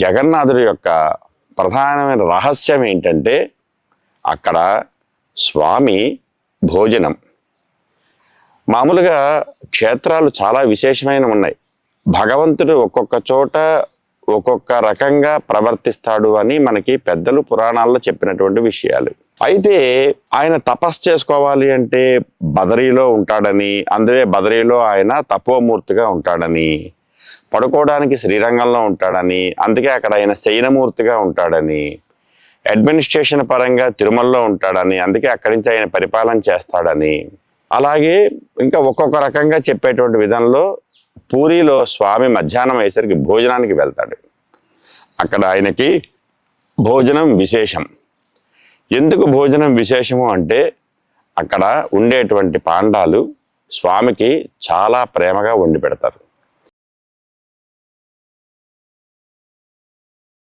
జగన్నాథుడి యొక్క ప్రధానమైన రహస్యం ఏంటంటే అక్కడ స్వామి భోజనం. మామూలుగా క్షేత్రాలు చాలా విశేషమైన ఉన్నాయి. భగవంతుడు ఒక్కొక్క చోట ఒక్కొక్క రకంగా ప్రవర్తిస్తాడు అని మనకి పెద్దలు పురాణాల్లో చెప్పినటువంటి విషయాలు. అయితే ఆయన తపస్సు చేసుకోవాలి అంటే బదరీలో ఉంటాడని అందుకే బదరీలో ఆయన తపోమూర్తిగా ఉంటాడని పడుకోవడానికి శ్రీరంగంలో ఉంటాడని అందుకే అక్కడ ఆయన శయనమూర్తిగా ఉంటాడని అడ్మినిస్ట్రేషన్ పరంగా తిరుమలలో ఉంటాడని అందుకే అక్కడి నుంచి ఆయన పరిపాలన చేస్తాడని. అలాగే ఇంకా ఒక్కొక్క రకంగా చెప్పేటువంటి విధంలో పూరిలో స్వామి మధ్యాహ్నం అయ్యేసరికి భోజనానికి వెళ్తాడు. అక్కడ ఆయనకి భోజనం విశేషం. ఎందుకు భోజనం విశేషము అంటే అక్కడ ఉండేటువంటి పాండాలు స్వామికి చాలా ప్రేమగా వండి పెడతారు.